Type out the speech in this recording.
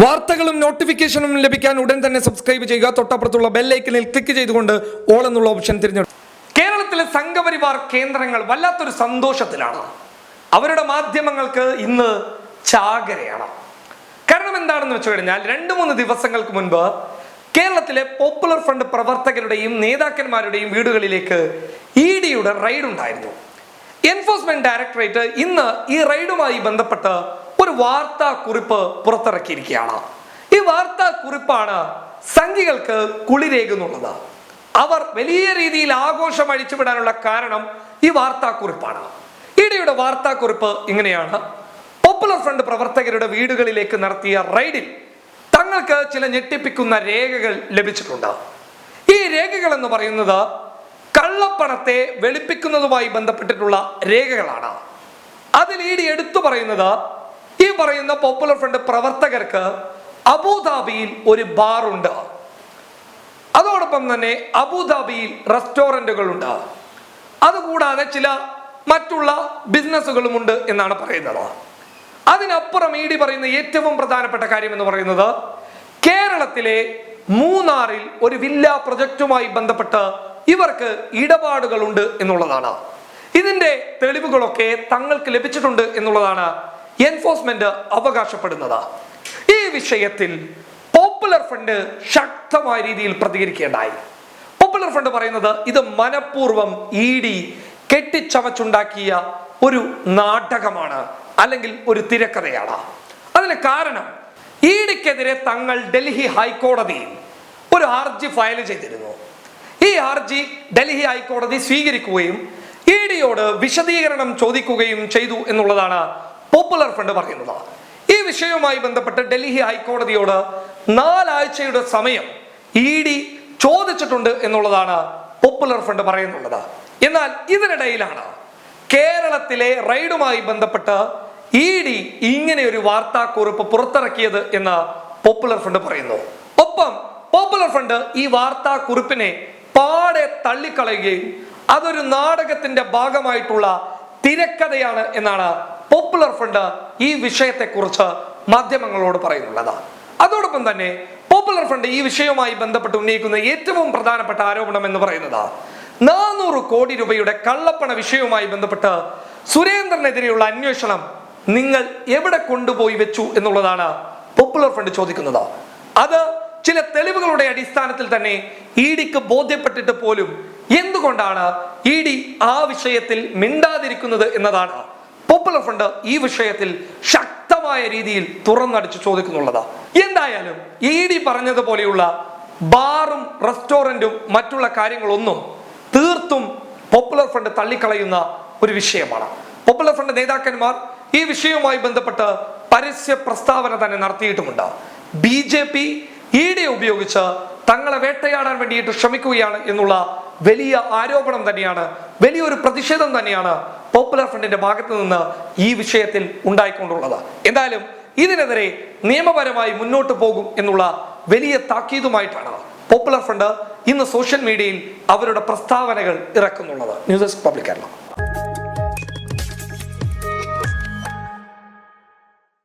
വാർത്തകളും നോട്ടിഫിക്കേഷനും ലഭിക്കാൻ ഉടൻ തന്നെ സബ്സ്ക്രൈബ് ചെയ്യുക. തൊട്ടപ്പുറത്തുള്ള ബെല്ലൈക്കനിൽ ക്ലിക്ക് ചെയ്തുകൊണ്ട് ഓൾ എന്നുള്ള ഓപ്ഷൻ തിരഞ്ഞെടുക്കും കേരളത്തിലെ സംഘപരിവാർ കേന്ദ്രങ്ങൾ വല്ലാത്തൊരു സന്തോഷത്തിലാണ്. അവരുടെ മാധ്യമങ്ങൾക്ക് ഇന്ന് ചാകരയാണ്. കാരണം എന്താണെന്ന് വെച്ച് കഴിഞ്ഞാൽ രണ്ട് മൂന്ന് ദിവസങ്ങൾക്ക് മുൻപ് കേരളത്തിലെ പോപ്പുലർ ഫ്രണ്ട് പ്രവർത്തകരുടെയും നേതാക്കന്മാരുടെയും വീടുകളിലേക്ക് ഇ ഡിയുടെ റെയ്ഡ് ഉണ്ടായിരുന്നു. എൻഫോഴ്സ്മെന്റ് ഡയറക്ടറേറ്റ് ഇന്ന് ഈ റൈഡുമായി ബന്ധപ്പെട്ട് ഒരു വാർത്താ കുറിപ്പ് പുറത്തിറക്കിയിരിക്കുകയാണ്. ഈ വാർത്താ കുറിപ്പാണ് സംഘികൾക്ക് കുളിരേകുന്നുള്ളത് അവർ വലിയ രീതിയിൽ ആഘോഷം അഴിച്ചുവിടാനുള്ള കാരണം ഈ വാർത്താ കുറിപ്പാണ് ഇടിയുടെ വാർത്താ കുറിപ്പ് ഇങ്ങനെയാണ്. പോപ്പുലർ ഫ്രണ്ട് പ്രവർത്തകരുടെ വീടുകളിലേക്ക് നടത്തിയ റൈഡിൽ തങ്ങൾക്ക് ചില ഞെട്ടിപ്പിക്കുന്ന രേഖകൾ ലഭിച്ചിട്ടുണ്ട്. ഈ രേഖകൾ എന്ന് പറയുന്നത് കള്ളപ്പണത്തെ വെളുപ്പിക്കുന്നതുമായി ബന്ധപ്പെട്ടിട്ടുള്ള രേഖകളാണ്. അതിൽ ഡി എടുത്തു പറയുന്നത് ഈ പറയുന്ന പോപ്പുലർ ഫ്രണ്ട് പ്രവർത്തകർക്ക് അബുദാബിയിൽ ഒരു ബാറുണ്ട് അതോടൊപ്പം തന്നെ അബുദാബിയിൽ റെസ്റ്റോറന്റുകളുണ്ട് അതുകൂടാതെ ചില മറ്റുള്ള ബിസിനസ്സുകളും ഉണ്ട് എന്നാണ് പറയുന്നത്. അതിനപ്പുറം ഈ ഡി പറയുന്ന ഏറ്റവും പ്രധാനപ്പെട്ട കാര്യം എന്ന് പറയുന്നത് കേരളത്തിലെ മൂന്നാറിൽ ഒരു വില്ല പ്രൊജക്റ്റുമായി ബന്ധപ്പെട്ട് ഇവർക്ക് ഇടപാടുകളുണ്ട് എന്നുള്ളതാണ്. ഇതിന്റെ തെളിവുകളൊക്കെ തങ്ങൾക്ക് ലഭിച്ചിട്ടുണ്ട് എന്നുള്ളതാണ് എൻഫോഴ്സ്മെന്റ് അവകാശപ്പെടുന്നത്. ഈ വിഷയത്തിൽ പോപ്പുലർ ഫ്രണ്ട് ശക്തമായ രീതിയിൽ പ്രതികരിക്കേണ്ടായി പോപ്പുലർ ഫ്രണ്ട് പറയുന്നത് ഇത് മനഃപൂർവം ഇ ഡി കെട്ടിച്ചമച്ചുണ്ടാക്കിയ ഒരു നാടകമാണ് അല്ലെങ്കിൽ ഒരു തിരക്കഥയാണ്. അതിന് കാരണം ഇ ഡിക്കെതിരെ തങ്ങൾ ഡൽഹി ഹൈക്കോടതിയിൽ ഒരു ഹർജി ഫയൽ ചെയ്തിരുന്നു. ഈ ഹർജി ഡൽഹി ഹൈക്കോടതി സ്വീകരിക്കുകയും ഇ ഡിയോട് വിശദീകരണം ചോദിക്കുകയും ചെയ്തു എന്നുള്ളതാണ് പോപ്പുലർ ഫ്രണ്ട് പറയുന്നത്. ഈ വിഷയവുമായി ബന്ധപ്പെട്ട് ഡൽഹി ഹൈക്കോടതിയോട് നാലാഴ്ചയുടെ സമയം ഇ ഡി ചോദിച്ചിട്ടുണ്ട് എന്നുള്ളതാണ് പോപ്പുലർ ഫ്രണ്ട് പറയുന്നുള്ളത്. എന്നാൽ ഇതിനിടയിലാണ് കേരളത്തിലെ റൈഡുമായി ബന്ധപ്പെട്ട് ഇ ഡി ഇങ്ങനെ ഒരു വാർത്താക്കുറിപ്പ് പുറത്തിറക്കിയത് എന്ന് പോപ്പുലർ ഫ്രണ്ട് പറയുന്നു. ഒപ്പം പോപ്പുലർ ഫ്രണ്ട് ഈ വാർത്താക്കുറിപ്പിനെ പാടെ തള്ളിക്കളയുകയും അതൊരു നാടകത്തിന്റെ ഭാഗമായിട്ടുള്ള തിരക്കഥയാണ് എന്നാണ് പോപ്പുലർ ഫ്രണ്ട് ഈ വിഷയത്തെക്കുറിച്ച് മാധ്യമങ്ങളോട് പറയുന്നുള്ളത്. അതോടൊപ്പം തന്നെ പോപ്പുലർ ഫ്രണ്ട് ഈ വിഷയവുമായി ബന്ധപ്പെട്ട് ഉന്നയിക്കുന്ന ഏറ്റവും പ്രധാനപ്പെട്ട ആരോപണം എന്ന് പറയുന്നത് നാനൂറ് കോടി രൂപയുടെ കള്ളപ്പണ വിഷയവുമായി ബന്ധപ്പെട്ട് സുരേന്ദ്രനെതിരെയുള്ള അന്വേഷണം നിങ്ങൾ എവിടെ കൊണ്ടുപോയി വെച്ചു എന്നുള്ളതാണ് പോപ്പുലർ ഫ്രണ്ട് ചോദിക്കുന്നത്. അത് ചില തെളിവുകളുടെ അടിസ്ഥാനത്തിൽ തന്നെ ഇ ഡിക്ക് ബോധ്യപ്പെട്ടിട്ട് പോലും എന്തുകൊണ്ടാണ് ഇ ഡി ആ വിഷയത്തിൽ മിണ്ടാതിരിക്കുന്നത് എന്നതാണ്. പോപ്പുലർ ഫ്രണ്ട് ഈ വിഷയത്തിൽ ശക്തമായ രീതിയിൽ തുറന്നടിച്ച് ചോദിക്കുന്നുള്ളതാ. എന്തായാലും ഇ ഡി പറഞ്ഞതുപോലെയുള്ള ബാറും റെസ്റ്റോറന്റും മറ്റുള്ള കാര്യങ്ങളൊന്നും തീർത്തും പോപ്പുലർ ഫ്രണ്ട് തള്ളിക്കളയുന്ന ഒരു വിഷയമാണ്. പോപ്പുലർ ഫ്രണ്ട് നേതാക്കന്മാർ ഈ വിഷയവുമായി ബന്ധപ്പെട്ട് പരസ്യ പ്രസ്താവന തന്നെ നടത്തിയിട്ടുമുണ്ട്. B J P E D ഉപയോഗിച്ച് തങ്ങളെ വേട്ടയാടാൻ വേണ്ടിയിട്ട് ശ്രമിക്കുകയാണ് എന്നുള്ള വലിയ ആരോപണം തന്നെയാണ് വലിയൊരു പ്രതിഷേധം തന്നെയാണ് പോപ്പുലർ ഫ്രണ്ടിന്റെ ഭാഗത്തു നിന്ന് ഈ വിഷയത്തിൽ ഉണ്ടായിക്കൊണ്ടുള്ളത്. എന്തായാലും ഇതിനെതിരെ നിയമപരമായി മുന്നോട്ട് പോകും എന്നുള്ള വലിയ താക്കീതുമായിട്ടാണ് പോപ്പുലർ ഫ്രണ്ട് ഇന്ന് സോഷ്യൽ മീഡിയയിൽ അവരുടെ പ്രസ്താവനകൾ ഇറക്കുന്നുള്ളത്. News desk public Kerala